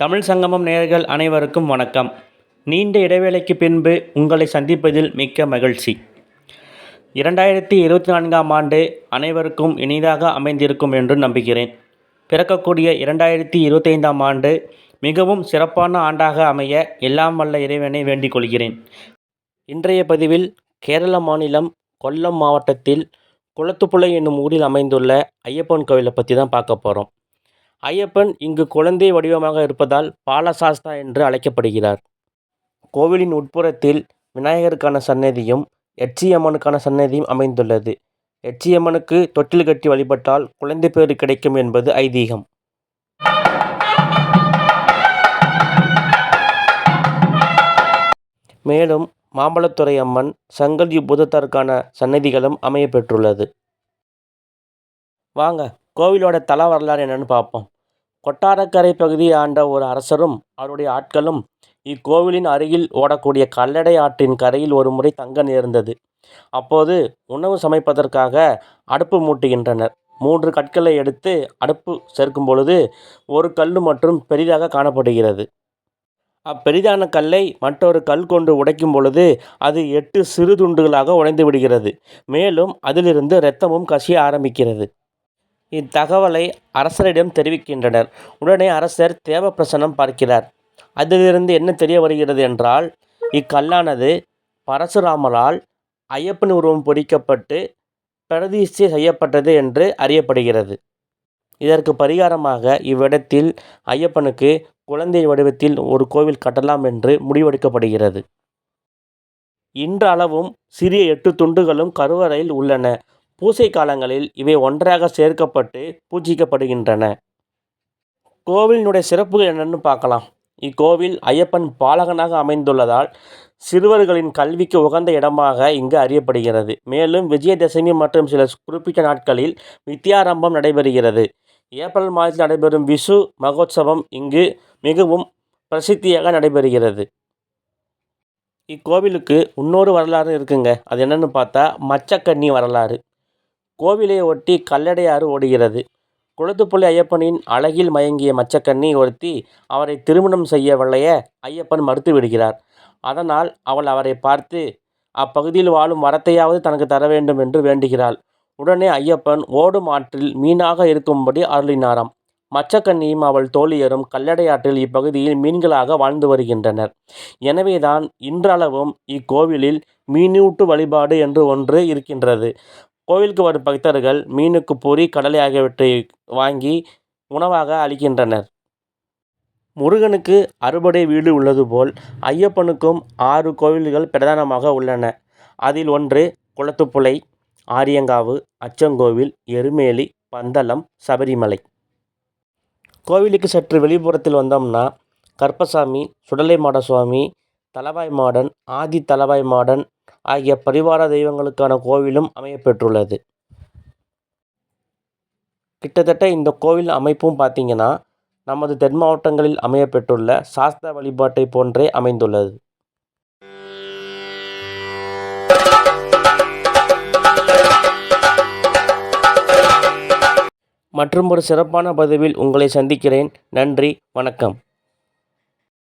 தமிழ் சங்கமம் நேயர்கள் அனைவருக்கும் வணக்கம். நீண்ட இடைவேளைக்கு பின்பு உங்களை சந்திப்பதில் மிக்க மகிழ்ச்சி. இரண்டாயிரத்தி இருபத்தி நான்காம் ஆண்டு அனைவருக்கும் இனிதாக அமைந்திருக்கும் என்று நம்புகிறேன். பிறக்கக்கூடிய இரண்டாயிரத்தி இருபத்தைந்தாம் ஆண்டு மிகவும் சிறப்பான ஆண்டாக அமைய எல்லாம் வல்ல இறைவனை வேண்டிக் கொள்கிறேன். இன்றைய பதிவில் கேரள மாநிலம் கொல்லம் மாவட்டத்தில் குளத்துப்புழை என்னும் ஊரில் அமைந்துள்ள ஐயப்பன் கோவிலை பற்றி தான் பார்க்க போகிறோம் ஐயப்பன் இங்கு குழந்தை வடிவமாக இருப்பதால் பாலசாஸ்தா என்று அழைக்கப்படுகிறார். கோவிலின் உட்புறத்தில் விநாயகருக்கான சன்னதியும் எட்சியம்மனுக்கான சன்னதியும் அமைந்துள்ளது. எட்சியம்மனுக்கு தொட்டில் கட்டி வழிபட்டால் குழந்தை பேறு கிடைக்கும் என்பது ஐதீகம். மேலும் மாம்பழத்துறை அம்மன் சங்கல்யு பூதத்தாருக்கான சன்னதிகளும் அமைய பெற்றுள்ளது வாங்க கோவிலோட தல வரலாறு என்னென்னு பார்ப்போம். கொட்டாரக்கரை பகுதியை ஆண்ட ஒரு அரசரும் அவருடைய ஆட்களும் இக்கோவிலின் அருகில் ஓடக்கூடிய கல்லடை ஆற்றின் கரையில் ஒரு முறை தங்க நேர்ந்தது. அப்போது உணவு சமைப்பதற்காக அடுப்பு மூட்டுகின்றனர். மூன்று கற்களை எடுத்து அடுப்பு சேர்க்கும் பொழுது ஒரு கல் மற்றும் பெரிதாக காணப்படுகிறது. அப்பெரிதான கல்லை மற்றொரு கல் கொண்டு உடைக்கும் பொழுது அது எட்டு சிறு துண்டுகளாக உடைந்து விடுகிறது. மேலும் அதிலிருந்து இரத்தமும் கசிய ஆரம்பிக்கிறது. இத்தகவலை அரசரிடம் தெரிவிக்கின்றனர். உடனே அரசர் தேவப்பிரசனம் பார்க்கிறார். அதிலிருந்து என்ன தெரிய வருகிறது என்றால் இக்கல்லானது பரசுராமரால் ஐயப்பன் உருவம் பொறிக்கப்பட்டு பிரதிஷ்டை செய்யப்பட்டது என்று அறியப்படுகிறது. இதற்கு பரிகாரமாக இவ்விடத்தில் ஐயப்பனுக்கு குழந்தை வடிவத்தில் ஒரு கோவில் கட்டலாம் என்று முடிவெடுக்கப்படுகிறது. இன்றளவும் சிறிய எட்டு துண்டுகளும் கருவறையில் உள்ளன. பூசை காலங்களில் இவை ஒன்றாக சேர்க்கப்பட்டு பூஜிக்கப்படுகின்றன. கோவிலினுடைய சிறப்புகள் என்னென்னு பார்க்கலாம். இக்கோவில் ஐயப்பன் பாலகனாக அமைந்துள்ளதால் சிறுவர்களின் கல்விக்கு உகந்த இடமாக இங்கு அறியப்படுகிறது. மேலும் விஜயதசமி மற்றும் சில குறிப்பிட்ட நாட்களில் வித்யாரம்பம் நடைபெறுகிறது. ஏப்ரல் மாதத்தில் நடைபெறும் விஷு மகோத்சவம் இங்கு மிகவும் பிரசித்தியாக நடைபெறுகிறது. இக்கோவிலுக்கு இன்னொரு வரலாறு இருக்குங்க. அது என்னென்னு பார்த்தா மச்சக்கன்னி வரலாறு. கோவிலை ஒட்டி கல்லடையாறு ஓடுகிறது. குளத்துப்புள்ளி ஐயப்பனின் அழகில் மயங்கிய மச்சக்கண்ணி ஒருத்தி அவரை திருமணம் செய்ய வல்லைய ஐயப்பன் மறுத்து விடுகிறார். அதனால் அவள் அவரை பார்த்து அப்பகுதியில் வாழும் வரத்தையாவது தனக்கு தர வேண்டும் என்று வேண்டுகிறாள். உடனே ஐயப்பன் ஓடும் ஆற்றில் மீனாக இருக்கும்படி அருளினாராம். மச்சக்கண்ணியும் அவள் தோழியரும் கல்லடையாற்றில் இப்பகுதியில் மீன்களாக வாழ்ந்து வருகின்றனர். எனவேதான் இன்றளவும் இக்கோவிலில் மீனூட்டு வழிபாடு என்று ஒன்று இருக்கின்றது. கோவிலுக்கு வரும் பக்தர்கள் மீனுக்கு பொறி கடலை ஆகியவற்றை வாங்கி உணவாக அளிக்கின்றனர். முருகனுக்கு அறுபடை வீடு உள்ளது போல் ஐயப்பனுக்கும் ஆறு கோவில்கள் பிரதானமாக உள்ளன. அதில் ஒன்று குளத்துப்புழை ஆரியங்காவு அச்சங்கோவில் எருமேலி பந்தளம் சபரிமலை. கோவிலுக்கு சற்று வெளிப்புறத்தில் வந்தோம்னா கற்பசாமி சுடலை மாட சுவாமி தலவாய் மாடன் ஆதி தலவாய் மாடன் ஆகிய பரிவார தெய்வங்களுக்கான கோவிலும் அமையப்பெற்றுள்ளது. கிட்டத்தட்ட இந்த கோவில் அமைப்பும் பார்த்திங்கன்னா நமது தென் மாவட்டங்களில் அமையப்பெற்றுள்ள சாஸ்தா வழிபாட்டை போன்றே அமைந்துள்ளது. மற்றும் ஒரு சிறப்பான பதிவில் உங்களை சந்திக்கிறேன். நன்றி வணக்கம்.